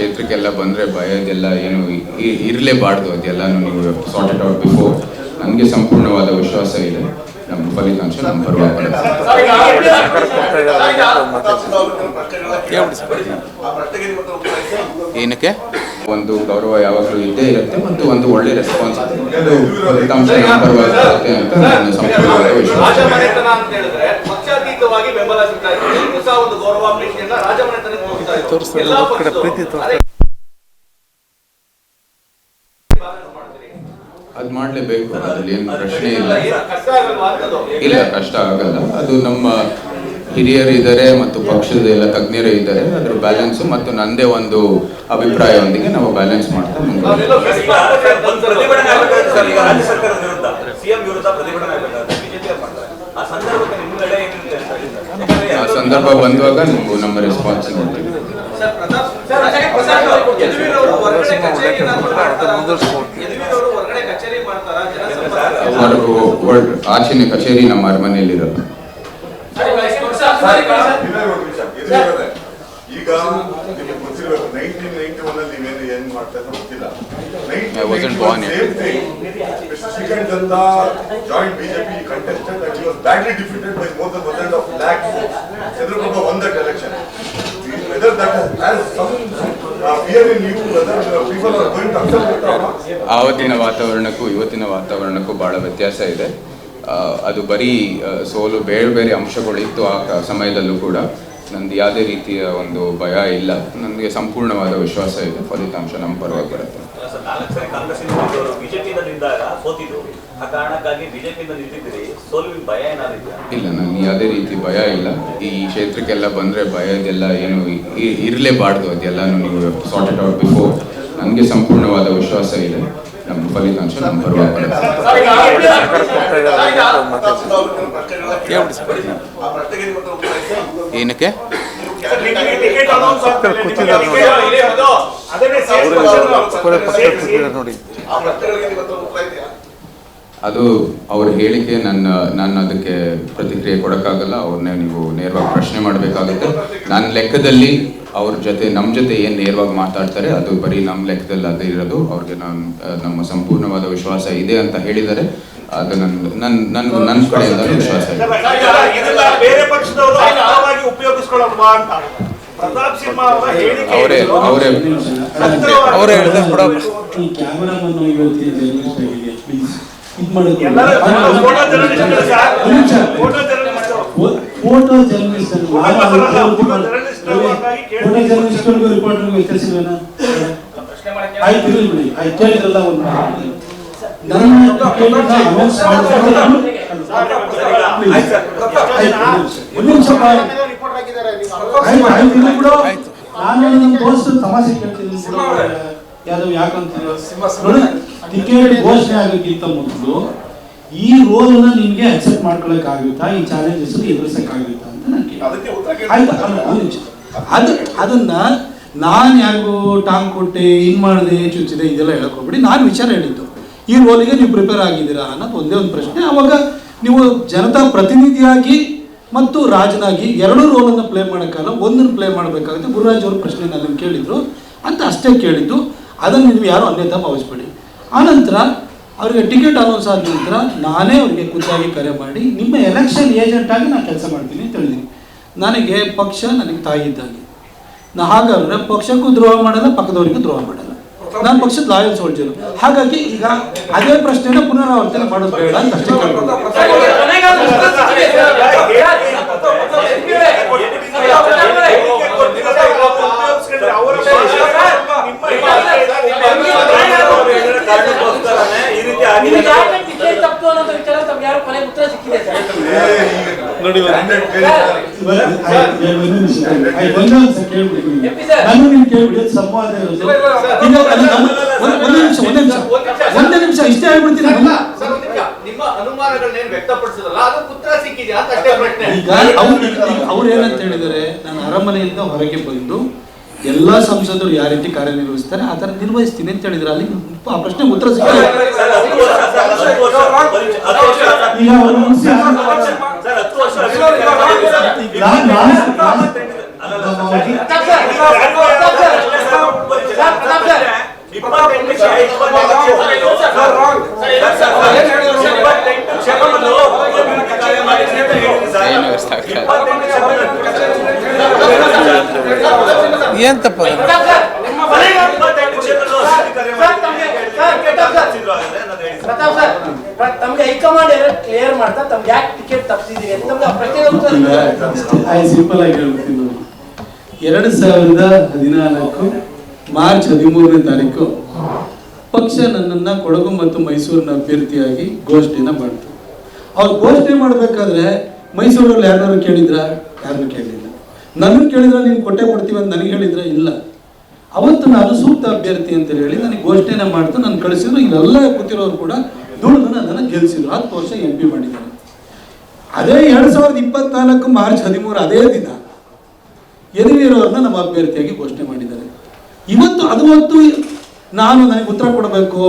ಕ್ಷೇತ್ರಕ್ಕೆಲ್ಲ ಬಂದರೆ ಭಯದೆಲ್ಲ ಏನು ಇರಲೇಬಾರ್ದು ಅದೆಲ್ಲನೂ ನೀವು ಸಾರ್ಟೆಡ್ ಔಟ್ ಬಿಫೋರ್ ನನಗೆ ಸಂಪೂರ್ಣವಾದ ವಿಶ್ವಾಸ ಇದೆ. ನಮ್ಮ ಫಲಿತಾಂಶ ನಮ್ಮ ಪರವಾಗಿ ಏನಕ್ಕೆ? ಒಂದು ಗೌರವ ಯಾವಾಗಲೂ ಇದ್ದೇ ಇರುತ್ತೆ ಮತ್ತು ಒಂದು ಒಳ್ಳೆ ರೆಸ್ಪಾನ್ಸ್ ಅದು ಫಲಿತಾಂಶ ನಮ್ಮ ಪರವಾಗಿ ಬರುತ್ತೆ ಅಂತ ನನ್ನ ಸಂಪೂರ್ಣವಾದ ವಿಶ್ವಾಸ ರಾಜಮನೆತನ ಅಂತ ಹೇಳಿದ್ರೆ ಪಕ್ಷಾತೀತವಾಗಿ ಬೆಂಬಲ ಸಿಗ್ತಾ ಇದೆ ಎಲ್ರಿಗೂ ಸಹ ಒಂದು ಗೌರವಾಪೇಕ್ಷೆಯನ್ನ ರಾಜಮನೆತನಕ್ಕೆ ಹೋಗ್ತಾ ಇದೆ ತೋರಿಸ್ತಾರೆ, ಎಲ್ಲಾ ಪಕ್ಷದವರು. ಅದೇ ಮಾಡಲೇಬೇಕು. ಅದ್ರಲ್ಲಿ ಏನು ಪ್ರಶ್ನೆ ಇಲ್ಲ? ಇಲ್ಲ ಕಷ್ಟ ಆಗಲ್ಲ ಅದು ನಮ್ಮ ಹಿರಿಯರು ಇದ್ದಾರೆ ಮತ್ತು ಪಕ್ಷದ ಎಲ್ಲ ತಜ್ಞರು ಇದ್ದಾರೆ. ಅದ್ರ ಬ್ಯಾಲೆನ್ಸ್ ಮತ್ತು ನಂದೇ ಒಂದು ಅಭಿಪ್ರಾಯದೊಂದಿಗೆ ನಾವು ಬ್ಯಾಲೆನ್ಸ್ ಮಾಡ್ತಾ ಮುಂದೆ ಆ ಸಂದರ್ಭ ಬಂದಾಗ ನೀವು ನಮ್ಮ ರೆಸ್ಪಾನ್ಸ್ ನೋಡ್ತೀವಿ ಸರ್, ಪ್ರತಾಪ್- ಸರ್, ಅದೇ ಪ್ರತಾಪ್ ಅವರು ಆಚೆನೆ ಕಚೇರಿ ನಮ್ಮ ಅರಮನೆಯಲ್ಲಿರೋದು ಆವತ್ತಿನ ವಾತಾವರಣಕ್ಕೂ ಇವತ್ತಿನ ವಾತಾವರಣಕ್ಕೂ ಬಹಳ ವ್ಯತ್ಯಾಸ ಇದೆ. Uh, ಅದು ಬರೀ uh, ಸೋಲು ಬೇರೆ ಬೇರೆ ಅಂಶಗಳಿತ್ತು ಆ ಸಮಯದಲ್ಲೂ ಕೂಡ. ನಂದು ಯಾವುದೇ ರೀತಿಯ ಒಂದು ಭಯ ಇಲ್ಲ ನನಗೆ ಸಂಪೂರ್ಣವಾದ ವಿಶ್ವಾಸ ಇದೆ ಫಲಿತಾಂಶ ನಮ್ಮ ಪರವಾಗಿ ಬರುತ್ತೆ ಇಲ್ಲ ನನಗೆ ಯಾವುದೇ ರೀತಿ ಭಯ ಇಲ್ಲ ಈ ಕ್ಷೇತ್ರಕ್ಕೆಲ್ಲ ಬಂದರೆ ಭಯ ಇದೆಲ್ಲ ಏನು ಇರಲೇಬಾರ್ದು ಅದೆಲ್ಲ ನೀವು ಸಾರ್ಟೆಡ್ ಔಟ್ ಬಿಫೋರ್ ನನಗೆ ಸಂಪೂರ್ಣವಾದ ವಿಶ್ವಾಸ ಇದೆ ನಮ್ಮ ಫಲಿತಾಂಶ ನಮ್ಮ ಪರವಾಗಿ ಬರುತ್ತೆ ಏನಕ್ಕೆ? ಅದು. ಅವರು ಹೇಳಿಕೆ ನನ್ನ ನಾನು ಅದಕ್ಕೆ ಪ್ರತಿಕ್ರಿಯೆ ಕೊಡೋಕ್ಕಾಗಲ್ಲ, ಅವ್ರನ್ನೇ ನೀವು ನೇರವಾಗಿ ಪ್ರಶ್ನೆ ಮಾಡಬೇಕಾಗುತ್ತೆ. ನನ್ನ ಲೆಕ್ಕದಲ್ಲಿ ಅವ್ರ ಜೊತೆ, ನಮ್ಮ ಜೊತೆ ಏನು ನೇರವಾಗಿ ಮಾತಾಡ್ತಾರೆ, ಅದು ಬರೀ ನಮ್ಮ ಲೆಕ್ಕದಲ್ಲಿ ಅದೇ ಇರೋದು. ಅವ್ರಿಗೆ ನಾನು, ನಮ್ಮ ಸಂಪೂರ್ಣವಾದ ವಿಶ್ವಾಸ ಇದೆ ಅಂತ ಹೇಳಿದ್ದಾರೆ. ಅದು ನನ್ನ ನನ್ನ ನನ್ನ ನನ್ನ ಕಡೆಯಿಂದ ವಿಶ್ವಾಸ ಇದೆ. ಬೇರೆ ಪಕ್ಷದವರು ಬಲವಾಗಿ ಉಪಯೋಗಿಸ್ಕೊಳ್ಳಲ್ವಾ ಅಂತ ಪ್ರತಾಪ್ ಸಿಂಹ ಅವರ ಹೇಳಿಕೆ ಅವರೇ ಅವರೇ. ಅವರೇ ಹೇಳಿದ್ರೆ ಕೂಡ ಈ ಕ್ಯಾಮರಾಮನ್ ಇವತ್ತಿನ ಜರ್ನಲಿಸ್ಟ್ ಆಗಿದೆ ಪ್ಲೀಸ್ ಇದು ಮಾಡೋದು. Photo journalist photo journalist photo journalist photo ವ್ಯತ್ಯಾಸವೇನ ಆಯ್ತು ಬಿಡಿ. ಆಯ್ತು ಕೇಳಿದ್ರಲ್ಲ ಒಂದು ನಾನು- ನಿಮ್ಮ ದೋಸ್ತ ತಮಾಷೆ ಕೇಳ್ತೀನಿ ಯಾವ್ದು ಯಾಕಂತ ನೋಡಿ ಟಿಕೆಟ್ ಘೋಷಣೆ ಆಗೋಕ್ಕಿಂತ ಮೊದಲು ಈ ರೋಲ್ನ ನಿಮ್ಗೆ ಅಕ್ಸೆಪ್ಟ್ ಮಾಡ್ಕೊಳಕ್ ಆಗುತ್ತಾ ಈ ಚಾಲೆಂಜಸ್ ಎದುರಿಸಕ್ ಆಗುತ್ತಾ ಅಂತ ಅದು ಅದನ್ನ ನಾನು ಯಾರಿಗೂ ಟಾಂಗ್ ಕೊಟ್ಟೆ ಇನ್ ಮಾಡಿದೆ, ಚುಚ್ಚಿದೆ, ಇದೆಲ್ಲ ಹೇಳಕ್ ಹೋಗ್ಬಿಡಿ. ನಾನು ವಿಚಾರ ಹೇಳಿದ್ದು. ಈ ರೋಲಿಗೆ ನೀವು ಪ್ರಿಪೇರ್ ಆಗಿದ್ದೀರಾ ಅನ್ನೋದು ಒಂದೇ ಒಂದು ಪ್ರಶ್ನೆ. ಅವಾಗ ನೀವು ಜನತಾ ಪ್ರತಿನಿಧಿಯಾಗಿ ಮತ್ತು ರಾಜನಾಗಿ ಎರಡೂ ರೋಲನ್ನು ಪ್ಲೇ ಮಾಡೋಕ್ಕಲ್ಲ ಒಂದನ್ನು ಪ್ಲೇ ಮಾಡಬೇಕಾಗುತ್ತೆ. ಗುರುರಾಜ್ ಅವ್ರ ಪ್ರಶ್ನೆ ನಿಮ್ಗೆ ಕೇಳಿದ್ರು. ಅಂತ ಅಷ್ಟೇ ಕೇಳಿದ್ದು. ಅದನ್ನು ನೀವು ಯಾರು ಅನ್ಯತಾ ಭಾವಿಸ್ಬೇಡಿ. ಆನಂತರ ಅವರಿಗೆ ಟಿಕೆಟ್ ಅನೌನ್ಸ್ ಆದ ನಂತರ ನಾನೇ ಅವರಿಗೆ ಖುದ್ದಾಗಿ ಕರೆ ಮಾಡಿ, ನಿಮ್ಮ ಎಲೆಕ್ಷನ್ ಏಜೆಂಟ್ ಆಗಿ ನಾನು ಕೆಲಸ ಮಾಡ್ತೀನಿ ಅಂತ ಹೇಳಿದ್ದೀನಿ. ನನಗೆ ಪಕ್ಷ, ನನಗೆ ತಾಯಿ ಇದ್ದಾಗೆ. ನಾ ಹಾಗಾದ್ರೆ ಪಕ್ಷಕ್ಕೂ ದ್ರೋಹ ಮಾಡಲ್ಲ, ಪಕ್ಕದವರಿಗೂ ದ್ರೋಹ ಮಾಡಲ್ಲ. ನಾನು ಪಕ್ಷದ ಲಾಯಲ್ ಸೋಲ್ಜರ್ ಹಾಗಾಗಿ ಈಗ ಅದೇ ಪ್ರಶ್ನೆನ ಪುನರಾವರ್ತನೆ ಮಾಡೋದು ಬೇಡ ಅಂತ ಅಷ್ಟೇ ಕೇಳ್ಕೊಂಡು ಈ ರೀತಿ ಆಗಿದೆ ನೋಡಿ. ನಾನು ಸಂವಾದ ಒಂದೇ ನಿಮಿಷ ಒಂದೇ ನಿಮಿಷ ಒಂದೇ ನಿಮಿಷ ಇಷ್ಟೇ ಹೇಳ್ಬಿಡ್ತೀನಿ ಸರ್, ನಮ್ಮ- ಸರ್, ಒಂದ್ ನಿಮ್ಮ ಅನುಮಾನಗಳನ್ನೇನು ವ್ಯಕ್ತಪಡಿಸಿದಲ್ಲ ಅದು ಉತ್ತರ ಸಿಕ್ಕಿದೆಯಾ ಅಂತ ಅಷ್ಟೇ ಪ್ರಶ್ನೆ ಈಗ ಅವ್ರು ಏನಂತ ಹೇಳಿದ್ದಾರೆ ನಾನು ಅರಮನೆಯಿಂದ ಹೊರಗೆ ಬಂದು ಎಲ್ಲಾ ಸಂಸದರು ಯಾವ ರೀತಿ ಕಾರ್ಯನಿರ್ವಹಿಸ್ತಾರೆ ಆ ತರ ನಿರ್ವಹಿಸ್ತೀನಿ ಅಂತ ಹೇಳಿದ್ರೆ ಅಲ್ಲಿ ಆ ಪ್ರಶ್ನೆ ಉತ್ತರ ಸಿಕ್ಕಿದೆ No, no, no, no, ತಮ್ಗೆ- ಹೈಕಮಾಂಡ್ ಕ್ಲಿಯರ್ ಮಾಡ್ತಾ ತಮ್ಗೆ ಯಾಕೆ ಟಿಕೆಟ್ ತಪ್ಪಿಸಿದೀರಿ ಅಂತ ತಮ್ಗೆ ಸಿಂಪಲ್ ಆಗಿ ಹೇಳ್ತೀನಿ ಎರಡು ಸಾವಿರದ ಹದಿನಾಲ್ಕು ಮಾರ್ಚ್ ಹದಿಮೂರನೇ ತಾರೀಕು ಪಕ್ಷ ನನ್ನನ್ನು ಕೊಡಗು ಮತ್ತು ಮೈಸೂರಿನ ಅಭ್ಯರ್ಥಿಯಾಗಿ ಘೋಷಣೆನ ಮಾಡ್ತು. ಅವ್ರು ಘೋಷಣೆ ಮಾಡಬೇಕಾದ್ರೆ ಮೈಸೂರಲ್ಲಿ ಯಾರು ಕೇಳಿದ್ರ? ಯಾರನ್ನು ಕೇಳಿಲ್ಲ. ನನಗೆ ಕೇಳಿದ್ರೆ ನೀನು ಕೊಟ್ಟೆ ಕೊಡ್ತೀವಿ ಅಂತ ನನಗೆ ಹೇಳಿದ್ರೆ? ಇಲ್ಲ. ಅವತ್ತು ನಾನು ಸೂಕ್ತ ಅಭ್ಯರ್ಥಿ ಅಂತ ಹೇಳಿ ನನಗೆ ಘೋಷಣೆನ ಮಾಡ್ತು. ನಾನು ಕಳಿಸಿದ್ರು ಇಲ್ಲೆಲ್ಲ ಕೂತಿರೋರು ಕೂಡ ದುಡಿದು ನನ್ನ ಗೆಲ್ಲಿಸಿದ್ರು ಹತ್ತು ವರ್ಷ ಎಂ ಪಿ ಮಾಡಿದ್ದಾರೆ ಅದೇ ಎರಡ್ ಸಾವಿರದ ಇಪ್ಪತ್ನಾಲ್ಕು ಮಾರ್ಚ್ ಹದಿಮೂರು ಅದೇ ದಿನ ಯದುವೀರವ್ರನ್ನ ನಮ್ಮ ಅಭ್ಯರ್ಥಿಯಾಗಿ ಘೋಷಣೆ ಮಾಡಿದ್ದಾರೆ. ಇವತ್ತು ಅದು ನಾನು ನನಗೆ ಉತ್ತರ ಕೊಡಬೇಕು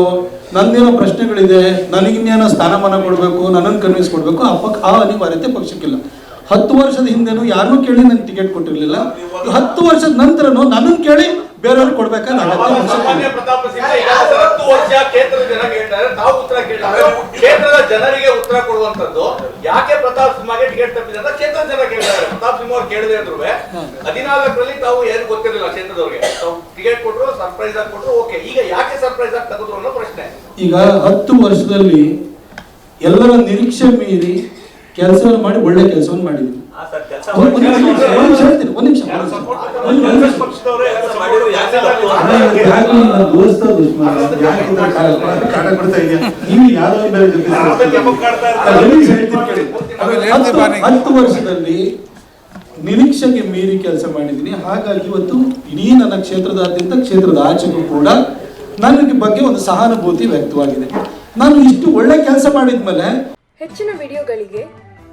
ನಂದೇನೋ ಪ್ರಶ್ನೆಗಳಿದೆ, ನನಗಿನ್ನೇನೋ ಸ್ಥಾನಮಾನ ಕೊಡಬೇಕು, ನನ್ನನ್ನು ಕನ್ವಿನ್ಸ್ ಕೊಡಬೇಕು, ಆ ಪಕ್ ಆ ಅನಿವಾರ್ಯತೆ ಪಕ್ಷಕ್ಕಿಲ್ಲ. ಹತ್ತು ವರ್ಷದ ಹಿಂದೆನೂ ಯಾರನ್ನೂ ಕೇಳಿ ನನಗೆ ಟಿಕೆಟ್ ಕೊಟ್ಟಿರಲಿಲ್ಲ. ಹತ್ತು ವರ್ಷದ ನಂತರನೂ ನನ್ನನ್ನು ಕೇಳಿ ಬೇರೆಯವ್ರಿಗೆ ಕೊಡ್ಬೇಕಾದ್ರೆ ವರ್ಷ ಕೇಂದ್ರದ ಜನರಿಗೆ ಉತ್ತರ ಕೊಡುವಂತದ್ದು ಯಾಕೆ ಪ್ರತಾಪ್ ಸಿಂಹಗೆ ಟಿಕೆಟ್ ತಪ್ಪಿದೆ ಅಂತ ಕೇಂದ್ರದ ಜನ ಕೇಳ್ತಾರೆ. ಪ್ರತಾಪ್ ಸಿಂಹ ಅವ್ರು ಕೇಳಿದೆ ಅಂದ್ರು ಹದಿನಾಲ್ಕರಲ್ಲಿ ತಾವು ಏನು ಗೊತ್ತಿರಲಿಲ್ಲ ಕ್ಷೇತ್ರದವ್ರಿಗೆ. ತಾವು ಟಿಕೆಟ್ ಕೊಟ್ರು ಸರ್ಪ್ರೈಸ್ ಆಗಿ ಕೊಟ್ರು ಓಕೆ ಈಗ ಯಾಕೆ ಸರ್ಪ್ರೈಸ್ ಆಗಿ ತೆಗೆದ್ರು ಅನ್ನೋ ಪ್ರಶ್ನೆ. ಈಗ ಹತ್ತು ವರ್ಷದಲ್ಲಿ ಎಲ್ಲರ ನಿರೀಕ್ಷೆ ಮೀರಿ ಕೆಲಸ ಮಾಡಿ ಒಳ್ಳೆ ಕೆಲಸವನ್ನು ಒಂದ್ ನಿಮಿಷ, ಮಾಡಿದ್ರು ನೀವು ಹತ್ತು ವರ್ಷದಲ್ಲಿ ನಿರೀಕ್ಷೆಗೆ ಮೀರಿ ಕೆಲಸ ಮಾಡಿದ್ದೀನಿ. ಹಾಗಾಗಿ ಇವತ್ತು ಇಡೀ ನನ್ನ ಕ್ಷೇತ್ರದಾದ್ಯಂತ ಕ್ಷೇತ್ರದ ಆಚೆಗೂ ಕೂಡ ನನಗೆ ಬಗ್ಗೆ ಒಂದು ಸಹಾನುಭೂತಿ ವ್ಯಕ್ತವಾಗಿದೆ. ನಾನು ಇಷ್ಟು ಒಳ್ಳೆ ಕೆಲಸ ಮಾಡಿದ್ಮೇಲೆ ಹೆಚ್ಚಿನ ವಿಡಿಯೋಗಳಿಗೆ